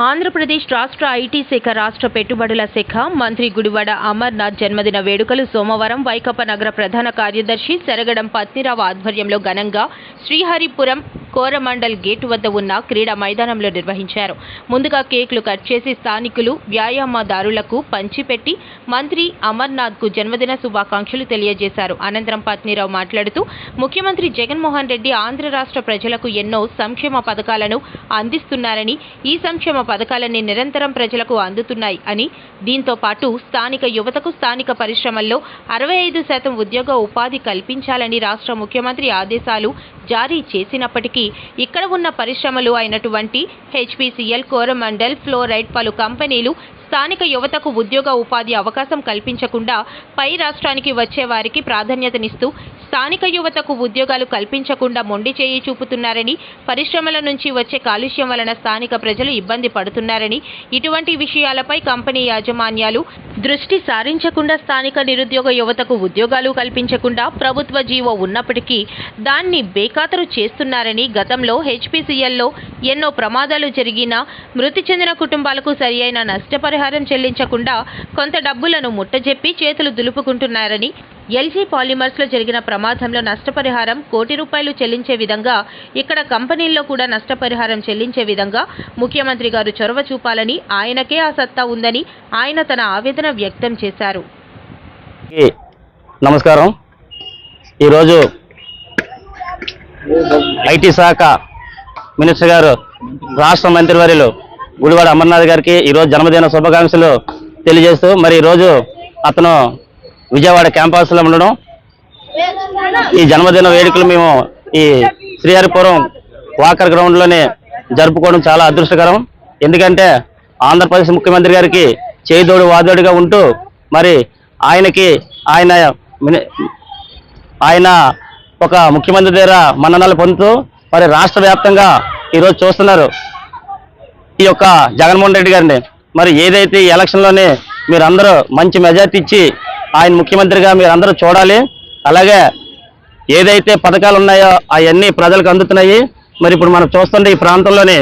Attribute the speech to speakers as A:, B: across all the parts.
A: ఆంధ్రప్రదేశ్ రాష్ట్ర ఐటీ శాఖ రాష్ట్ర పెట్టుబడుల శాఖ మంత్రి గుడివాడ అమర్నాథ్ జన్మదిన వేడుకలు సోమవారం వైకప్ప నగర ప్రధాన కార్యదర్శి సెరగడం పత్నిరావు ఆధ్వర్యంలో ఘనంగా శ్రీహరిపురం కోరమండల్ గేటు వద్ద ఉన్న క్రీడా మైదానంలో నిర్వహించారు. ముందుగా కేకులు కట్ చేసి స్థానికులు వ్యాయామదారులకు పంచిపెట్టి మంత్రి అమర్నాథ్కు జన్మదిన శుభాకాంక్షలు తెలియజేశారు. అనంతరం పత్నిరావు మాట్లాడుతూ ముఖ్యమంత్రి జగన్మోహన్ రెడ్డి ఆంధ్ర రాష్ట్ర ప్రజలకు ఎన్నో సంక్షేమ పథకాలను అందిస్తున్నారని ఈ సంక్షేమ పథకాలన్నీ నిరంతరం ప్రజలకు అందుతున్నాయి అని. దీంతో పాటు స్థానిక యువతకు స్థానిక పరిశ్రమల్లో అరవై ఐదు శాతం ఉద్యోగ ఉపాధి కల్పించాలని రాష్ట్ర ముఖ్యమంత్రి ఆదేశాలు జారీ చేసినప్పటికీ ఇక్కడ ఉన్న పరిశ్రమలు అయినటువంటి హెచ్పిసిఎల్ కోరమండల్ ఫ్లోరైడ్ పలు కంపెనీలు స్థానిక యువతకు ఉద్యోగ ఉపాధి అవకాశం కల్పించకుండా పై రాష్ట్రానికి వచ్చే వారికి ప్రాధాన్యతనిస్తూ స్థానిక యువతకు ఉద్యోగాలు కల్పించకుండా మొండి చేయి చూపుతున్నారని పరిశ్రమల నుంచి వచ్చే కాలుష్యం వలన స్థానిక ప్రజలు ఇబ్బంది పడుతున్నారని ఇటువంటి విషయాలపై కంపెనీ యాజమాన్యాలు దృష్టి సారించకుండా స్థానిక నిరుద్యోగ యువతకు ఉద్యోగాలు కల్పించకుండా ప్రభుత్వ జీవో ఉన్నప్పటికీ దాన్ని బేఖాతరు చేస్తున్నారని గతంలో హెచ్పిసిఎల్లో ఎన్నో ప్రమాదాలు జరిగినా మృతి చెందిన కుటుంబాలకు సరియైన నష్టపరిహారం చెల్లించకుండా కొంత డబ్బులను ముట్టజెప్పి చేతులు దులుపుకుంటున్నారని ఎల్జీ పాలిమర్స్లో జరిగిన ప్రమాదంలో నష్టపరిహారం కోటి రూపాయలు చెల్లించే విధంగా ఇక్కడ కంపెనీల్లో కూడా నష్టపరిహారం చెల్లించే విధంగా ముఖ్యమంత్రి గారు చొరవ చూపాలని ఆయనకే ఆ సత్తా ఉందని ఆయన తన ఆవేదన వ్యక్తం చేశారు.
B: నమస్కారం. ఈరోజు ఐటీ శాఖ మినిస్టర్ గారు రాష్ట్ర మంత్రివర్యులు గుడివాడ అమర్నాథ్ గారికి ఈరోజు జన్మదిన శుభాకాంక్షలు తెలియజేస్తూ మరి ఈరోజు అతను విజయవాడ క్యాంపస్లో ఉండడం. ఈ జన్మదిన వేడుకలు మేము ఈ శ్రీహరిపురం వాకర్ గ్రౌండ్లోనే జరుపుకోవడం చాలా అదృష్టకరం. ఎందుకంటే ఆంధ్రప్రదేశ్ ముఖ్యమంత్రి గారికి చేదోడు వాదోడుగా ఉంటూ మరి ఆయనకి ఆయన మిని- ఆయన ఒక ముఖ్యమంత్రి దగ్గర మన్ననలు పొందుతూ మరి రాష్ట్ర వ్యాప్తంగా ఈరోజు చూస్తున్నారు. ఈ యొక్క జగన్మోహన్ రెడ్డి గారిని మరి ఏదైతే ఈ ఎలక్షన్లోనే మీరందరూ మంచి మెజార్టీ ఇచ్చి ఆయన ముఖ్యమంత్రిగా మీరు అందరూ చూడాలి. అలాగే ఏదైతే పథకాలు ఉన్నాయో అవన్నీ ప్రజలకు అందుతున్నాయి. మరి ఇప్పుడు మనం చూస్తుంటే ఈ ప్రాంతంలోనే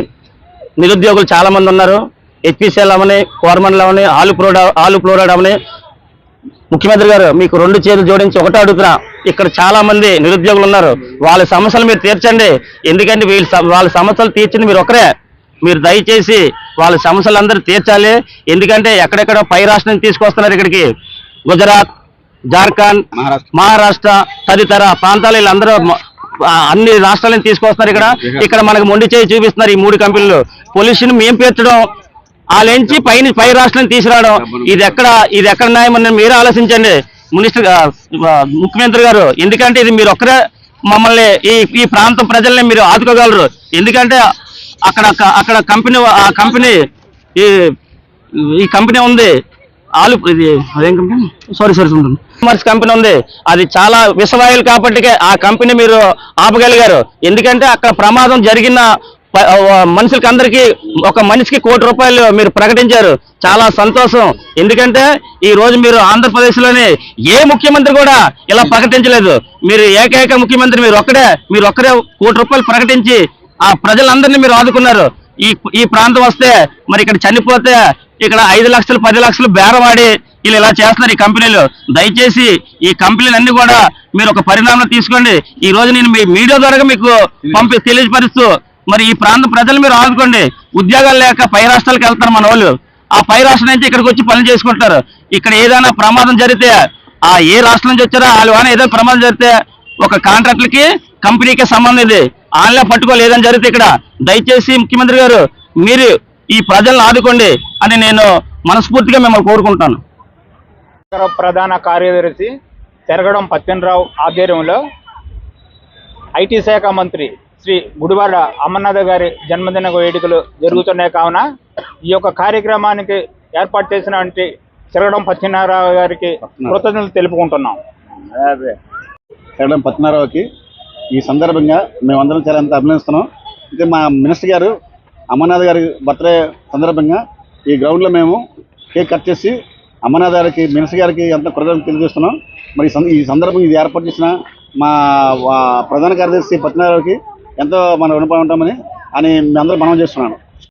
B: నిరుద్యోగులు చాలామంది ఉన్నారు. హెచ్పిసిఎల్ అవని కోరమండల్ అవని ఆలు ప్రోడా ఆలు ఫ్లోరైడ్ అవని. ముఖ్యమంత్రి గారు మీకు రెండు చేతులు జోడించి ఒకటే అడుగుతున్నా. ఇక్కడ చాలా మంది నిరుద్యోగులు ఉన్నారు. వాళ్ళ సమస్యలు మీరు తీర్చండి. ఎందుకంటే వీళ్ళ వాళ్ళ సమస్యలు తీర్చింది మీరు ఒకరే. మీరు దయచేసి వాళ్ళ సమస్యలు అందరూ తీర్చాలి. ఎందుకంటే ఎక్కడెక్కడ పై రాష్ట్రం నుంచి తీసుకొస్తున్నారు ఇక్కడికి. గుజరాత్ జార్ఖండ్ మహారాష్ట్ర. తదితర ప్రాంతాలు వీళ్ళందరూ అన్ని రాష్ట్రాల నుంచి తీసుకొస్తున్నారు ఇక్కడ. ఇక్కడ మనకు మొండి చేయి చూపిస్తున్నారు ఈ మూడు కంపెనీలు. పొల్యూషన్ మేము పేర్చడం వాళ్ళెంచి పైన పై రాష్ట్రం తీసుకురావడం. ఇది ఎక్కడ ఇది ఎక్కడ న్యాయం అని మీరే ఆలోచించండి. మినిస్టర్ ముఖ్యమంత్రి గారు ఎందుకంటే ఇది మీరు ఒక్కరే మమ్మల్ని ఈ ఈ ప్రాంతం ప్రజల్ని మీరు ఆదుకోగలరు. ఎందుకంటే అక్కడ అక్కడ కంపెనీ ఆ కంపెనీ ఈ ఈ కంపెనీ ఉంది. ఆలు ఇది అదేం company? Sorry sorry commerce company ఉంది. అది చాలా విషవాయులు కాబట్టి ఆ కంపెనీ మీరు ఆపగలిగారు. ఎందుకంటే అక్కడ ప్రమాదం జరిగిన మనుషులకి అందరికీ ఒక మనిషికి కోటి రూపాయలు మీరు ప్రకటించారు. చాలా సంతోషం. ఎందుకంటే ఈ రోజు మీరు ఆంధ్రప్రదేశ్లోనే ఏ ముఖ్యమంత్రి కూడా ఇలా ప్రకటించలేదు. మీరు ఏకైక ముఖ్యమంత్రి మీరు ఒక్కడే. మీరు ఒక్కడే కోటి రూపాయలు ప్రకటించి ఆ ప్రజలందరినీ మీరు ఆదుకున్నారు. ఈ ఈ ప్రాంతం వస్తే మరి ఇక్కడ చనిపోతే ఇక్కడ ఐదు లక్షలు పది లక్షలు బేరవాడి వీళ్ళు ఇలా చేస్తున్నారు ఈ కంపెనీలు. దయచేసి ఈ కంపెనీలు అన్ని కూడా మీరు ఒక పరిణామం తీసుకోండి. ఈ రోజు నేను మీ మీడియా ద్వారా మీకు పంపి తెలియపరుస్తూ మరి ఈ ప్రాంత ప్రజలు మీరు ఆదుకోండి. ఉద్యోగాలు లేక పై రాష్ట్రాలకు వెళ్తారు మన వాళ్ళు. ఆ పై రాష్ట్రం నుంచి ఇక్కడికి వచ్చి పనులు చేసుకుంటారు. ఇక్కడ ఏదైనా ప్రమాదం జరిగితే ఆ ఏ రాష్ట్రం నుంచి వచ్చారో వాళ్ళు ఏదైనా ప్రమాదం జరిగితే ఒక కాంట్రాక్టులకి కంపెనీకి సంబంధం ఇది. ఆన్లో పట్టుకోలేదని జరిగితే ఇక్కడ దయచేసి ముఖ్యమంత్రి గారు మీరు ఈ ప్రజలను ఆదుకోండి అని నేను మనస్ఫూర్తిగా మిమ్మల్ని కోరుకుంటాను.
C: ప్రధాన కార్యదర్శి చెరగడం పత్తినరావు ఆధ్వర్యంలో ఐటీ శాఖ మంత్రి శ్రీ గుడివాడ అమర్నాథ్ గారి జన్మదిన వేడుకలు జరుగుతున్నాయి కావున ఈ యొక్క కార్యక్రమానికి ఏర్పాటు చేసినటువంటి చెరగడం పత్యనారావు గారికి కృతజ్ఞతలు తెలుపుకుంటున్నాం.
D: చేయడం పద్మనారావుకి ఈ సందర్భంగా మేమందరం చాలా ఎంత అభినందిస్తున్నాం. అయితే మా మినిస్టర్ గారు అమర్నాథ్ గారి బర్త్డే సందర్భంగా ఈ గ్రౌండ్లో మేము కేక్ కట్ చేసి అమర్నాథ్ గారికి మినిస్టర్ గారికి ఎంత కృతజ్ఞత తెలియజేస్తున్నాం. మరి ఈ సంద- ఈ సందర్భంగా ఇది ఏర్పాటు చేసిన మా ప్రధాన కార్యదర్శి పద్మనారావుకి ఎంతో మనం రుణపడి ఉంటామని అని అందరూ మనం చేస్తున్నాను.